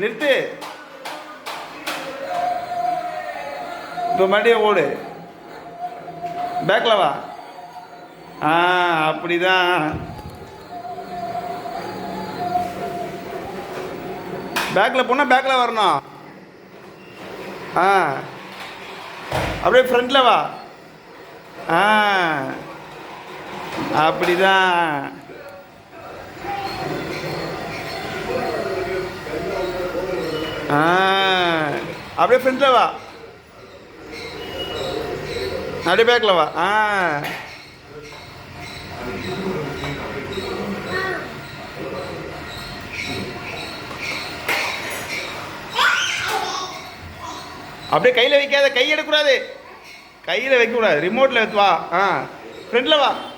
நிறுத்து. இப்போ மறுபடியும் ஓடு. பேக்கில் வா. ஆ அப்படிதான். பேக்கில் போனால் பேக்கில் வரணும். ஆ. அப்படியே ஃப்ரண்டில் வா. ஆ. அப்படிதான். ஆ அப்படியே ஃப்ரண்டில் வா. அப்படியே பேக்கில் வா. ஆ. அப்படியே கையில் வைக்காத கை எடுக்கக்கூடாது. கையில் வைக்கக்கூடாது. ரிமோட்டில் வா. ஆ ஃப்ரெண்டில் வா.